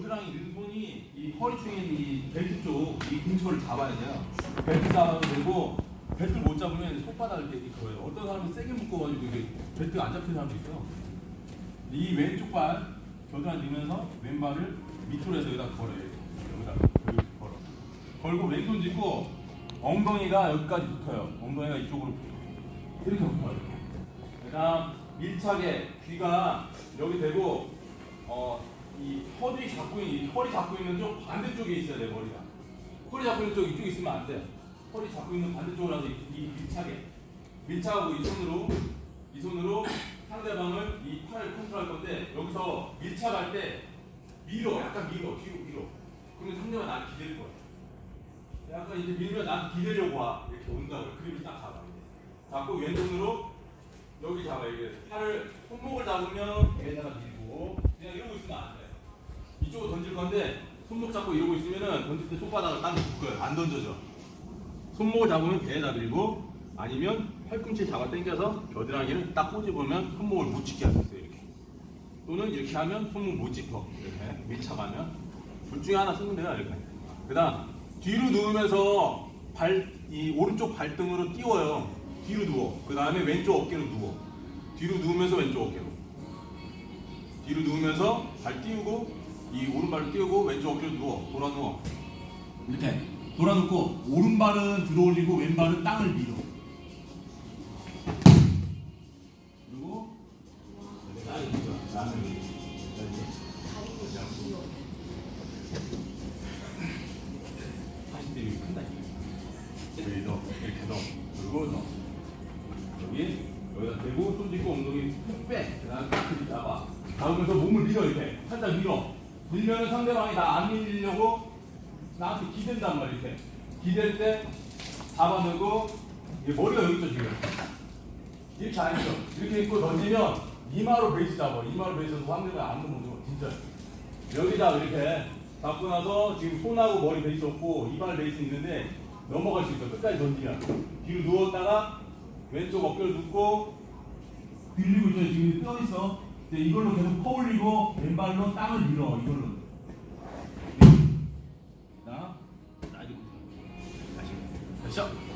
겨드랑이 왼손이 이 있는 이 벨트 쪽 이 근처를 잡아야 돼요. 벨트 잡아도 되고 벨트 못 잡으면 손바닥을 이렇게 거예요. 어떤 사람은 세게 묶어가지고 이게 벨트가 안 잡히는 사람도 있어요. 이 왼쪽 발 겨드랑이 넣으면서 왼발을 밑으로 해서 여기다 걸어요. 여기다 여기 걸어. 걸고 왼손 짚고 엉덩이가 여기까지 붙어요. 엉덩이가 이쪽으로 붙어요. 이렇게 붙어요. 그다음 밀착에 귀가 여기 대고 어, 이 허리 잡고 있는 이 허리 잡고 있는 쪽 반대쪽에 있어야 돼 머리가. 허리 잡고 있는 쪽 이쪽에 있으면 안 돼. 허리 잡고 있는 반대쪽으로 이, 이 밀착에 밀착하고 이 손으로 이 손으로 상대방을 이 팔을 컨트롤할 건데 여기서 밀착할 때 밀어 약간 밀어 뒤로 밀어. 그러면 상대방 나를 기댈 거야. 약간 이제 밀면 난 기대려고 와 이렇게 온다고 그림을 딱 잡아 잡고 왼손으로 여기 잡아 이게 팔을 손목을 잡으면 배에다가 밀고 그냥 이러고 있으면 안돼 이쪽으로 던질 건데 손목 잡고 이러고 있으면은 던질 때 손바닥을 땅에 묶어요 안 던져져 손목을 잡으면 배에다 밀고 아니면 팔꿈치 잡아 당겨서 겨드랑이를 딱 꼬집으면 손목을 못 짚게 할 수 있어요 이렇게 또는 이렇게 하면 손목 못 짚어 이렇게 밀착하면 둘 중에 하나 쓰면 돼요 이렇게 그 다음 뒤로 누우면서 발 이 오른쪽 발등으로 띄워요. 뒤로 누워. 그 다음에 왼쪽 어깨로 누워. 뒤로 누우면서 왼쪽 어깨로. 뒤로 누우면서 발 띄우고 이 오른발을 띄우고 왼쪽 어깨로 누워. 돌아 누워. 이렇게 돌아 눕고 오른발은 들어 올리고 왼발은 땅을 밀어. 그리고 땅을 밀어. 땅을 밀어. 사실 되게 큰다 이거. 여기 넣어 이렇게 넣어 그리고 넣어 여기 여기다 대고 손 짚고 엉덩이 푹 빼. 잡아. 잡으면서 몸을 밀어 이렇게 살짝 밀어. 밀면은 상대방이 나 안 밀리려고 나한테 기댄단 말이야 이렇게. 기댈 때 잡아내고 머리가 여기 있죠 지금. 이렇게 안 있어. 이렇게 있고 던지면 이마로 베이스 잡아. 이마로 베이스에서 상대방이 안 넘어져 진짜. 여기다 이렇게 잡고 나서 지금 손하고 머리 베이스 없고 이발 베이스 있는데 넘어갈 수 있어 끝까지 던지면 뒤로 누웠다가 왼쪽 어깨를 눕고 빌리고 있죠 지금 떠 있어 이제 이걸로 계속 퍼올리고 왼발로 땅을 밀어 이걸로. 자, 자 이제 다시. 다시